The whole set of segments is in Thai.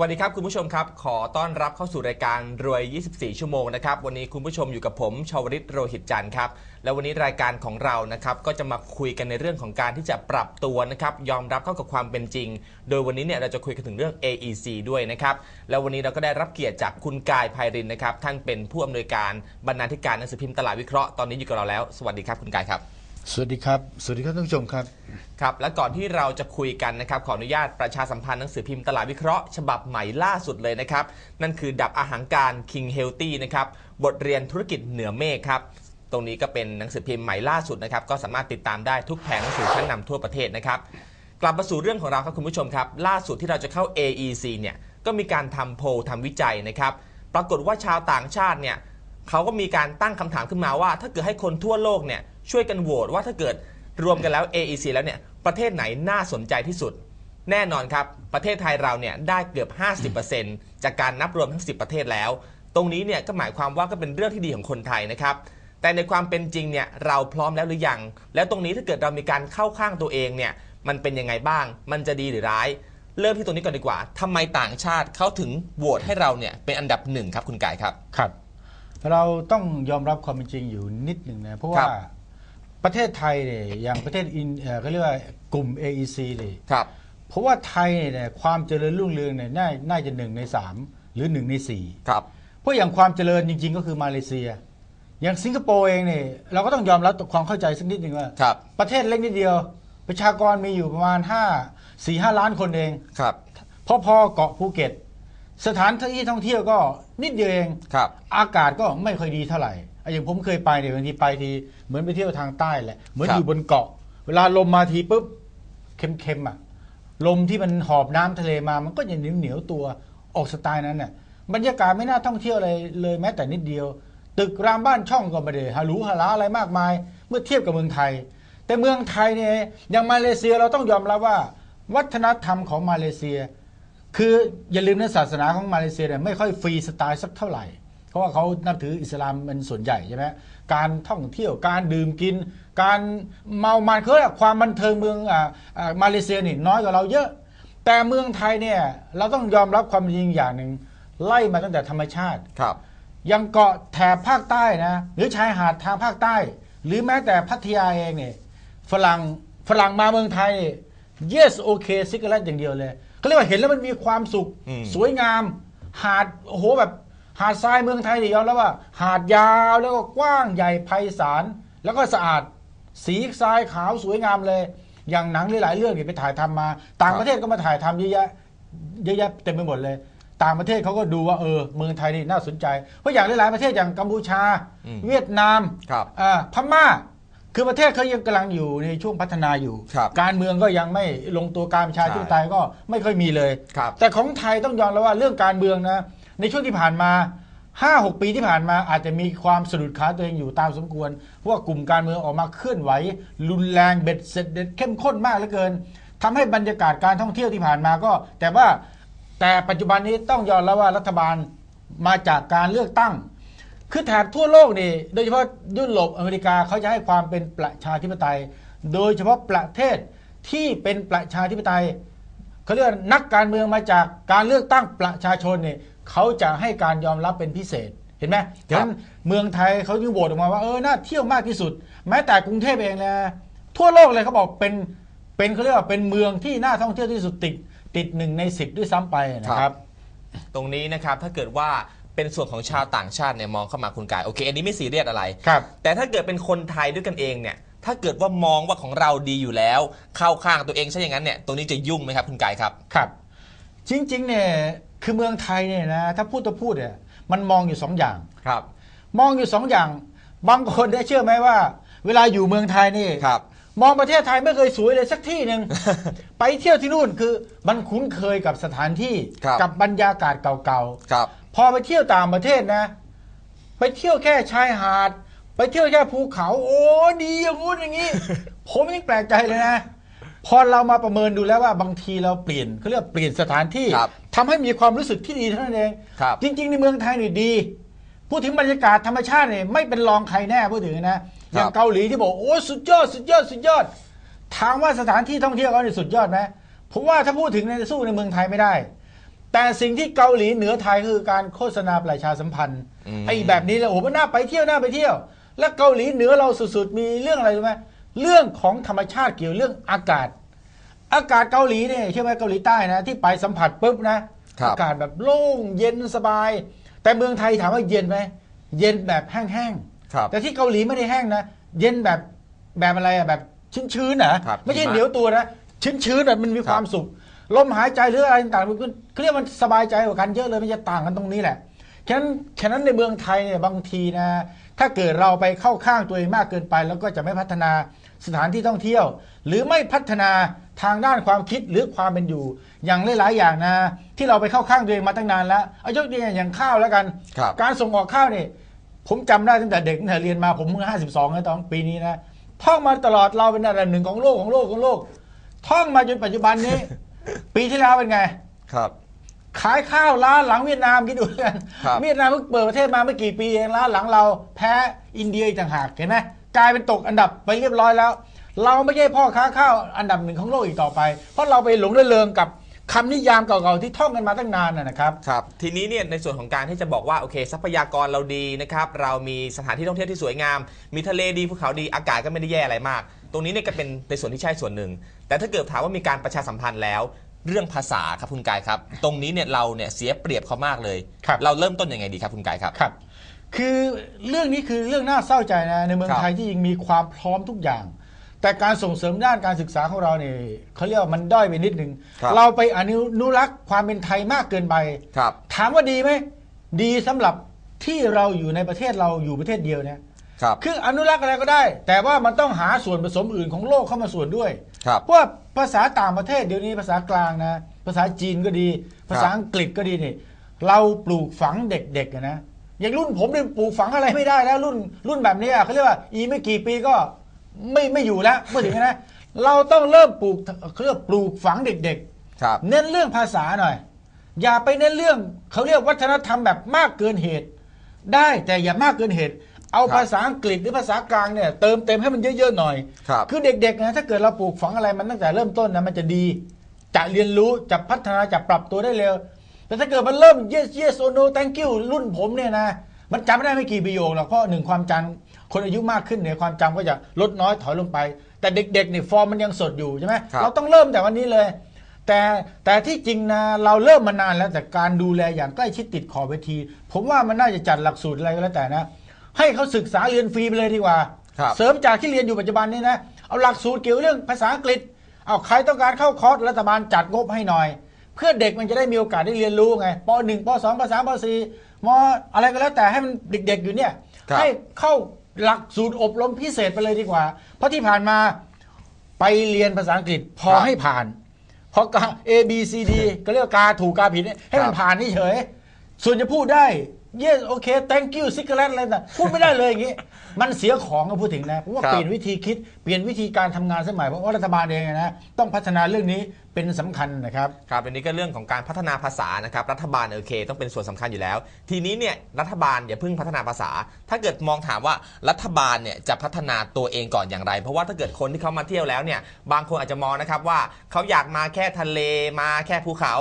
วัสดีครับคุณผู้ชมครับ ขอต้อนรับเข้าสู่รายการรวย 24 ชั่วโมงนะครับ วันนี้คุณผู้ชมอยู่กับผมชาวริตโรหิตจันทร์ครับ และวันนี้รายการของเรานะครับก็จะมาคุยกันในเรื่องของการที่จะปรับตัวนะครับยอมรับเข้ากับความเป็นจริง โดยวันนี้เนี่ยเราจะคุยกันถึงเรื่อง AEC ด้วยนะครับ แล้ววันนี้เราก็ได้รับเกียรติจากคุณกายไพรินนะครับท่านเป็นผู้อำนวยการบรรณาธิการหนังสือพิมพ์ตลาดวิเคราะห์ตอนนี้อยู่กับเราแล้ว สวัสดีครับคุณกายครับ สวัสดีครับ สวัสดีครับท่านผู้ชมครับ ครับ และก่อนที่เราจะคุยกันนะครับขออนุญาตประชาสัมพันธ์หนังสือพิมพ์ตลาดวิเคราะห์ฉบับใหม่ล่าสุดเลยนะครับ นั่นคือดับอาหารการ King Healthy นะครับ บทเรียนธุรกิจเหนือเมฆครับ ตรงนี้ก็เป็นหนังสือพิมพ์ใหม่ล่าสุดนะครับ ก็สามารถติดตามได้ทุกแผงหนังสือชั้นนำทั่วประเทศนะครับ กลับมาสู่เรื่องของเราครับคุณผู้ชมครับ ล่าสุดที่เราจะเข้า AEC เนี่ย ก็มีการทำโพลทำวิจัยนะครับ ปรากฏว่าชาวต่างชาติเนี่ย เขาก็มีการตั้งคำถามขึ้นมาว่า ถ้าเกิดให้คนทั่วโลกเนี่ยช่วยกันโหวตว่าถ้าเกิดรวมกันแล้ว AEC แล้วเนี่ยประเทศไหนน่าสนใจที่สุด แน่นอนครับ ประเทศไทยเราเนี่ยได้เกือบ 50%จากการนับรวมทั้ง 10 ประเทศแล้ว ตรงนี้เนี่ยก็หมายความว่าก็เป็นเรื่องที่ดีของคนไทยนะครับแต่ในความเป็นจริงเนี่ยเราพร้อมแล้วหรือยัง แล้วตรงนี้ถ้าเกิดเรามีการเข้าข้างตัวเองเนี่ยมันเป็นยังไงบ้าง มันจะดีหรือร้าย เริ่มที่ตรงนี้ก่อนดีกว่าทำไมต่างชาติเขาถึงโหวตให้เราเนี่ยเป็นอันดับหนึ่งครับคุณกายครับครับ เราต้องยอมรับความเป็นจริงอยู่นิดหนึ่งนะ เพราะครัว่าบ ประเทศไทยเนี่ยอย่างประเทศอินเอ่อเขาเรียกว่ากลุ่ม AEC เลยครับ เพราะว่าไทยเนี่ยความเจริญรุ่งเรืองเนี่ยน่าน่าจะหนึ่งในสามหรือหนึ่งในสี่ ครับ เพราะอย่างความเจริญจริง ๆ ก็คือมาเลเซีย อย่างสิงคโปร์เองเนี่ยเราก็ต้องยอมรับความเข้าใจสักนิดหนึ่งว่า ครับ ประเทศเล็กนิดเดียว ประชากรมีอยู่ประมาณ 5 4 5 ล้านคนเอง ครับ พอๆเกาะภูเก็ต สถานที่ท่องเที่ยวก็นิดเดียวเอง ครับ อากาศก็ไม่ค่อยดีเท่าไหร่อะอย่างผมเคยไปเนี่ยบางทีไปทีเหมือนไปเที่ยวทางใต้แหละ เหมือนครับ อยู่บนเกาะ เวลาลมมาทีปุ๊บเค็มๆอะ ลมที่มันหอบน้ำทะเลมา มันก็จะเหนียวเหนียวๆตัวออกสไตล์นั้นน่ะ บรรยากาศไม่น่าท่องเที่ยวอะไรเลยแม้แต่นิดเดียว ตึกรามบ้านช่องก็ไม่ได้ฮาหรูฮาลาอะไรมากมาย เมื่อเทียบกับเมืองไทย แต่เมืองไทยเนี่ยอย่างมาเลเซียเราต้องยอมรับว่า วัฒนธรรมของมาเลเซีย คืออย่าลืมนะศาสนาของมาเลเซียเนี่ยไม่ค่อยฟรีสไตล์สักเท่าไหร่ เพราะว่าเขานับถืออิสลามเป็นส่วนใหญ่ใช่ไหมการท่องเที่ยวการดื่มกิน การเมามันคือความบันเทิงเมืองอ่าอ่ามาเลเซียนี่น้อยกว่าเราเยอะ แต่เมืองไทยเนี่ยเราต้องยอมรับความจริงอย่างหนึ่งไล่มาตั้งแต่ธรรมชาติครับยังเกาะแถบภาคใต้นะหรือชายหาดทางภาคใต้ หรือแม้แต่พัทยาเองเนี่ยฝรั่งฝรั่งมาเมืองไทย yes โอเคซิกเกอร์อย่างเดียวเลย เขาเรียกว่าเห็นแล้วมันมีความสุข อืม สวยงาม หาดโอ้โหแบบ หาดทรายเมืองไทยเนี่ยยอมแล้วว่า หาดยาวแล้วก็กว้างใหญ่ไพศาลแล้วก็สะอาด สีทรายขาวสวยงามเลย อย่างหนังหลายๆเรื่องเนี่ยไปถ่ายทำมา ต่างประเทศก็มาถ่ายทำเยอะแยะเยอะแยะเต็มไปหมดเลย ต่างประเทศเขาก็ดูว่าเออเมืองไทยนี่น่าสนใจเพราะอย่างหลายๆประเทศอย่างกัมพูชา อืม เวียดนาม ครับ อ่าพม่า คือประเทศเขายังกำลังอยู่ในช่วงพัฒนาอยู่ ครับการเมืองก็ยังไม่ลงตัวการประชาธิปไตยก็ไม่ค่อยมีเลย ครับ แต่ของไทยต้องยอมรับว่าเรื่องการเมืองนะ ในช่วงที่ผ่านมาห้าหกปีที่ผ่านมาอาจจะมีความสะดุดขาตัวเองอยู่ตามสมควรเพราะว่ากลุ่มการเมืองออกมาเคลื่อนไหว รุนแรงเบ็ดเสร็จเด็ดเข้มข้นมากเหลือเกินทำให้บรรยากาศการท่องเที่ยวที่ผ่านมาก็ แต่ว่าแต่ปัจจุบันนี้ต้องยอมรับว่ารัฐบาลมาจากการเลือกตั้ง คือแถบทั่วโลกนี่โดยเฉพาะยุโรปอเมริกาเขาจะให้ความเป็นประชาธิปไตย โดยเฉพาะประเทศที่เป็นประชาธิปไตยเขาเรียกว่านักการเมืองมาจากการเลือกตั้งประชาชนเนี่ยเขาจะให้การยอมรับเป็นพิเศษเห็นไหมฉะนั้นเมืองไทยเขาจึงโหวตออกมาว่าเออน่าเที่ยวมากที่สุด แม้แต่กรุงเทพเองนะทั่วโลกเลยเขาบอกเป็นเป็นเขาเรียกว่าเป็นเมืองที่น่าท่องเที่ยวที่สุดติดติดหนึ่งในสิบด้วยซ้ำไปนะครับ ตรงนี้นะครับถ้าเกิดว่า เป็นส่วนของชาวต่างชาติเนี่ยมองเข้ามาคุณกายโอเค อันนี้ไม่ซีเรียสอะไร ครับ แต่ถ้าเกิดเป็นคนไทยด้วยกันเองเนี่ย ถ้าเกิดว่ามองว่าของเราดีอยู่แล้ว เข้าข้างตัวเองใช่อย่างนั้นเนี่ยตรงนี้จะยุ่งไหมครับคุณกายครับ ครับ จริงๆเนี่ยคือเมืองไทยเนี่ยนะถ้าพูดจะพูดเนี่ยมันมองอยู่สองอย่าง ครับ มองอยู่สองอย่าง บางคนได้เชื่อไหมว่า เวลาอยู่เมืองไทยนี่ ครับ มองประเทศไทยไม่เคยสวยเลยสักที่หนึ่ง ไปเที่ยวที่นู่นคือมันคุ้นเคยกับสถานที่ครับ กับบรรยากาศเก่าครับๆ พอไปเที่ยวต่างประเทศนะ ไปเที่ยวแค่ชายหาด ไปเที่ยวแค่ภูเขา โอ้ดีอย่างงู้นอย่างนี้ผมยังแปลกใจเลยนะพอเรามาประเมินดูแล้วว่าบางทีเราเปลี่ยนเขาเรียกว่าเปลี่ยนสถานที่ ครับทำให้มีความรู้สึกที่ดีเท่านั้นเองครับ จริง ๆ ในเมืองไทยนี่ดี พูดถึงบรรยากาศธรรมชาติเนี่ยไม่เป็นรองใครแน่พูดถึงนะอย่างเกาหลีที่บอกโอ้สุดยอดสุดยอดสุดยอดถามว่าสถานที่ท่องเที่ยวเขาเนี่ยสุดยอดไหมผมว่าถ้าพูดถึงในยสู้ในเมืองไทยไม่ได้ แต่สิ่งที่เกาหลีเหนือไทยคือการโฆษณาประชาสัมพันธ์อืมไอ้แบบนี้แล้วโอ้โหมันน่าไปเที่ยวน่าไปเที่ยว แล้วเกาหลีเหนือเราสุดๆมีเรื่องอะไรรู้ไหมเรื่องของธรรมชาติเกี่ยวเรื่องอากาศ อากาศเกาหลีเนี่ยใช่ไหมเกาหลีใต้นะ ที่ไปสัมผัสปุ๊บนะครับอากาศแบบโล่งเย็นสบาย แต่เมืองไทยถามว่าเย็นไหมเย็นแบบแห้งๆครับแต่ที่เกาหลีไม่ได้แห้งนะเย็นแบบแบบอะไรอะแบบชื้นๆนะครับไม่ใช่หิมะเหนียวตัวนะชื้นๆอะมันมีครับความสุข ลมหายใจหรืออะไรต่างๆมันเขาเรียกมันสบายใจกว่ากันเยอะเลยมันจะต่างกันตรงนี้แหละฉะนั้นฉะนั้นในเมืองไทยเนี่ยบางทีนะ ถ้าเกิดเราไปเข้าข้างตัวเองมากเกินไป แล้วก็จะไม่พัฒนาสถานที่ท่องเที่ยว หรือไม่พัฒนาทางด้านความคิดหรือความเป็นอยู่ อย่างหลายๆอย่างนะ ที่เราไปเข้าข้างตัวเองมาตั้งนานแล้วเอายกตัวอย่างอย่างข้าวแล้วกันครับการส่งออกข้าวเนี่ยผมจำได้ตั้งแต่เด็กตั้งแต่เรียนมาผมเพิ่งห้าสิบสองนะตอนปีนี้นะท่องมาตลอดเราเป็นอันดับหนึ่งของโลกของโลกของโลก ท่องมาจนปัจจุบันนี้ ปีที่แล้วเป็นไง ครับ ขายข้าวร้านหลังเวียดนามคิดดูแล้วกันครับ เวียดนามเพิ่งเปิดประเทศมาไม่กี่ปีเองร้านหลังเราแพ้อินเดียอีกต่างหากเห็นไหมกลายเป็นตกอันดับไปเรียบร้อยแล้ว เราไม่ใช่พ่อค้าข้าวอันดับหนึ่งของโลกอีกต่อไป เพราะเราไปหลงระเริงกับ คำนิยามเก่าๆที่ท่องกันมาตั้งนานนะนะครับ ครับ ทีนี้เนี่ยในส่วนของการที่จะบอกว่าโอเค ทรัพยากรเราดีนะครับ เรามีสถานที่ท่องเที่ยวที่สวยงาม มีทะเลดีภูเขาดีอากาศก็ไม่ได้แย่อะไรมาก ตรงนี้เนี่ยก็เป็นในส่วนที่ใช่ส่วนหนึ่ง แต่ถ้าเกิดถามว่ามีการประชาสัมพันธ์แล้ว เรื่องภาษาครับคุณกายครับ ตรงนี้เนี่ยเราเนี่ยเสียเปรียบเขามากเลย ครับ เราเริ่มต้นยังไงดีครับคุณกายครับ ครับ คือเรื่องนี้คือเรื่องน่าเศร้าใจนะในเมืองครับ ไทยที่ยังมีความพร้อมทุกอย่าง แต่การส่งเสริมด้านการศึกษาของเราเนี่ยเขาเรียกว่ามันด้อยไปนิดนึง ครับเราไปอนุรักษ์ความเป็นไทยมากเกินไป ครับ ถามว่าดีไหม ดีสำหรับที่เราอยู่ในประเทศเราอยู่ประเทศเดียวเนี่ย ครับ คืออนุรักษ์อะไรก็ได้ แต่ว่ามันต้องหาส่วนผสมอื่นของโลกเข้ามาส่วนด้วย ครับ เพราะว่าภาษาต่างประเทศเดี๋ยวนี้ภาษากลางนะ ภาษาจีนก็ดี ภาษาอังกฤษก็ดีนี่เราปลูกฝังเด็กๆอะนะอย่างรุ่นผมเนี่ยปลูกฝังอะไรไม่ได้แล้วรุ่นรุ่นแบบนี้อะเขาเรียกว่าอีไม่กี่ปีก็ ไม่ไม่อยู่แล้วเมื่อถึงนะเราต้องเริ่มปลูกเขาเรียกปลูกฝังเด็กครับๆ เน้นเรื่องภาษาหน่อย อย่าไปเน้นเรื่องเขาเรียกวัฒนธรรมแบบมากเกินเหตุ ได้แต่อย่ามากเกินเหตุ เอาครับภาษาอังกฤษหรือภาษากลางเนี่ยเติมเต็มให้มันเยอะๆหน่อยครับคือเด็กๆนะถ้าเกิดเราปลูกฝังอะไรมันตั้งแต่เริ่มต้นนะมันจะดี จะเรียนรู้จะพัฒนาจะปรับตัวได้เร็ว แต่ถ้าเกิดมันเริ่ม yes yes or no thank you รุ่นผมเนี่ยนะ มันจำไม่ได้ไม่กี่ประโยคหรอกเพราะหนึ่งความจำ คนอายุมากขึ้นเนี่ยความจำก็จะลดน้อยถอยลงไป แต่เด็กๆเนี่ยฟอร์มมันยังสดอยู่ใช่ไหมครับเราต้องเริ่มแต่วันนี้เลย แต่แต่ที่จริงนะเราเริ่มมานานแล้วแต่การดูแลอย่างใกล้ชิดติดขอบเวที ผมว่ามันน่าจะจัดหลักสูตรอะไรก็แล้วแต่นะ ให้เขาศึกษาเรียนฟรีไปเลยดีกว่าครับเสริมจากที่เรียนอยู่ปัจจุบันนี้นะเอาหลักสูตรเกี่ยวเรื่องภาษาอังกฤษเอาใครต้องการเข้าคอร์สรัฐบาลจัดงบให้หน่อย เพื่อเด็กมันจะได้มีโอกาสได้เรียนรู้ไงป .1 ป .2 ป .3 ป .4 มอะไรก็แล้วแต่ให้มันเด็กๆอยู่เนี่ยครับให้เข้า หลักสูตรอบรมพิเศษไปเลยดีกว่า เพราะที่ผ่านมาไปเรียนภาษาอังกฤษพอครับให้ผ่านพอกา A B C D ก็เรียกว่ากาถูกกาผิดเนี่ยให้มัคนรับผ่านนี่เฉยส่วนจะพูดได้ yes โอเค thank you cigarette อะไรต่างพูดไม่ได้เลยอย่างนี้ มันเสียของก็พูดถึงนะผมว่าครับ เปลี่ยนวิธีคิดเปลี่ยนวิธีการทำงานสมัยเพราะว่ารัฐบาลเองนะต้องพัฒนาเรื่องนี้เป็นสำคัญนะครับ ครับอันนี้ก็เรื่องของการพัฒนาภาษานะครับ รัฐบาลโอเค ต้องเป็นส่วนสำคัญอยู่แล้ว ทีนี้เนี่ยรัฐบาลอย่าเพิ่งพัฒนาภาษา ถ้าเกิดมองถามว่ารัฐบาลเนี่ยจะพัฒนาตัวเองก่อนอย่างไร เพราะว่าถ้าเกิดคนที่เขามาเที่ยวแล้วเนี่ยบางคนอาจจะมองนะครับว่าเขาอยากมาแค่ทะเลมาแค่ภูเขา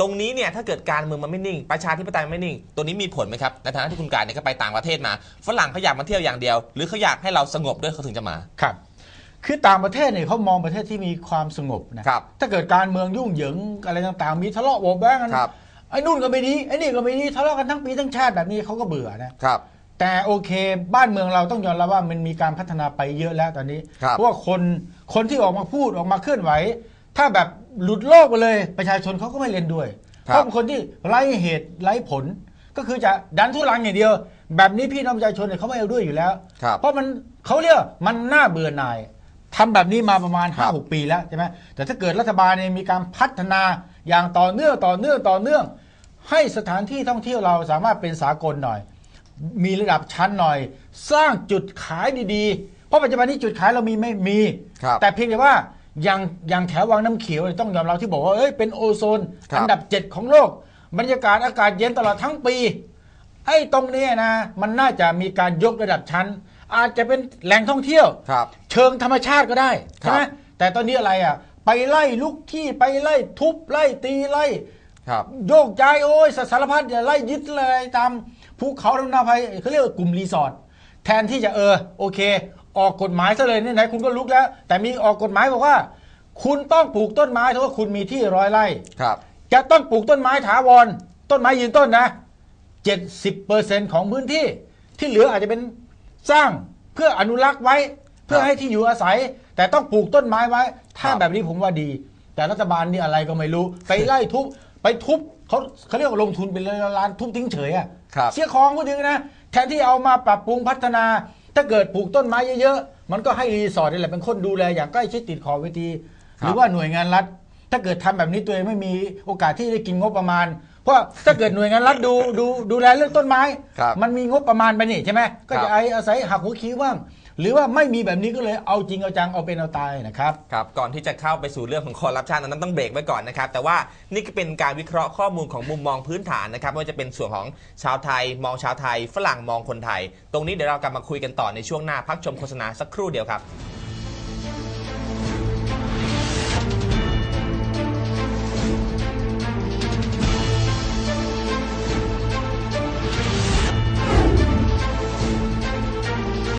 ตรงนี้เนี่ยถ้าเกิดการเมืองมันไม่นิ่ง ประชาธิปไตยมันไม่นิ่ง ตัวนี้มีผลไหมครับในฐานะที่คุณการเนี่ยก็ไปต่างประเทศมาฝรั่งเขาอยากมาเที่ยวอย่างเดียว หรือเขาอยากให้เราสงบด้วยเขาถึงจะมา ครับ คือต่างประเทศเนี่ยเขามองประเทศที่มีความสงบนะครับ ถ้าเกิดการเมืองยุ่งเหยิงอะไรต่างๆ มีทะเลาะเบาะแว้งกันครับ ไอ้นู่นก็ไม่ดีไอ้นี่ก็ไม่ดีทะเลาะกันทั้งปีทั้งชาติแบบนี้เขาก็เบื่อนะครับ แต่โอเค บ้านเมืองเราต้องยอมรับว่ามันมีการพัฒนาไปเยอะแล้วตอนนี้ ครับเพราะว่าคนคนที่ออกมาพูดออกมาเคลื่อนไหว ถ้าแบบ หลุดโลกไปเลยประชาชนเขาก็ไม่เล่นด้วยครับเพราะเป็นคนที่ไร้เหตุไร้ผล ก็คือจะดันทุลังอย่างเดียว แบบนี้พี่น้องประชาชนเนี่ยเขาไม่เอาด้วยอยู่แล้วครับเพราะมันเขาเรียกว่ามันน่าเบื่อหน่ายทำแบบนี้มาประมาณครับ5 6 ปีแล้วใช่ไหมแต่ถ้าเกิดรัฐบาลเนี่ยมีการพัฒนาอย่างต่อเนื่องต่อเนื่องต่อเนื่อง ให้สถานที่ท่องเที่ยวเราสามารถเป็นสากลหน่อย มีระดับชั้นหน่อย สร้างจุดขายดีๆ เพราะปัจจุบันนี้จุดขายเรามีไม่มีครับแต่เพียงแต่ว่า อย่างอย่างแถววังน้ำเขียวเนี่ยต้องยอมรับที่บอกว่าเอ้ยเป็นโอโซน ครับ อันดับ7ของโลก บรรยากาศอากาศเย็นตลอดทั้งปีไอ้ตรงเนี้ยนะ มันน่าจะมีการยกระดับชั้น อาจจะเป็นแหล่งท่องเที่ยว ครับ เชิงธรรมชาติก็ได้ใช่ไหมครับ แต่ตอนนี้อะไรอะ ไปไล่ลุกที่ไปไล่ทุบไล่ตีไล่ ครับ โยกย้ายโอ้ยสารพัดอย่าไล่ยึดเลยตามภูเขาทำนาภัยเขาเรียกว่ากลุ่มรีสอร์ทแทนที่จะเออโอเค ออกกฎหมายซะเลยนี่ไหนคุณก็ลุกแล้ว แต่มีออกกฎหมายบอกว่า คุณต้องปลูกต้นไม้ถ้าว่าคุณมีที่ร้อยไร่ครับ จะต้องปลูกต้นไม้ถาวร ต้นไม้ยืนต้นนะ70%ของพื้นที่ที่เหลืออาจจะเป็นสร้างเพื่ออนุรักษ์ไว้ เพื่อให้ที่อยู่อาศัย แต่ต้องปลูกต้นไม้ไว้ ถ้าครับแบบนี้ผมว่าดี แต่รัฐบาลนี่อะไรก็ไม่รู้ ไปไล่ทุบไปทุบเขาเขาเรียกว่าลงทุนเป็นล้านๆทุบทิ้งเฉยอะครับเสียของพูดถึงนะ แทนที่เอามาปรับปรุงพัฒนา ถ้าเกิดปลูกต้นไม้เยอะๆ มันก็ให้รีสอร์ทนี่แหละเป็นคนดูแลอย่างใกล้ชิดติดขอบเวที หรือว่าหน่วยงานรัฐ ถ้าเกิดทำแบบนี้ตัวเองไม่มีโอกาสที่ได้กินงบประมาณ เพราะถ้าเกิดหน่วยงานรัฐดูดูดูแลเรื่องต้นไม้ครับมันมีงบประมาณไปนี่ใช่ไหมก็ครัจะบไออาศัยหักหัวคิ้วบ้าง หรือว่าไม่มีแบบนี้ก็เลยเอาจริงเอาจังเอาเป็นเอาตายนะครับ ครับ ก่อนที่จะเข้าไปสู่เรื่องของคอร์รัปชันนั้นต้องเบรกไว้ก่อนนะครับ แต่ว่านี่ก็เป็นการวิเคราะห์ข้อมูลของมุมมองพื้นฐานนะครับไม่ว่าจะเป็นส่วนของชาวไทย มองชาวไทย ฝรั่งมองคนไทย ตรงนี้เดี๋ยวเรากลับมาคุยกันต่อในช่วงหน้าพักชมโฆษณาสักครู่เดียวครับ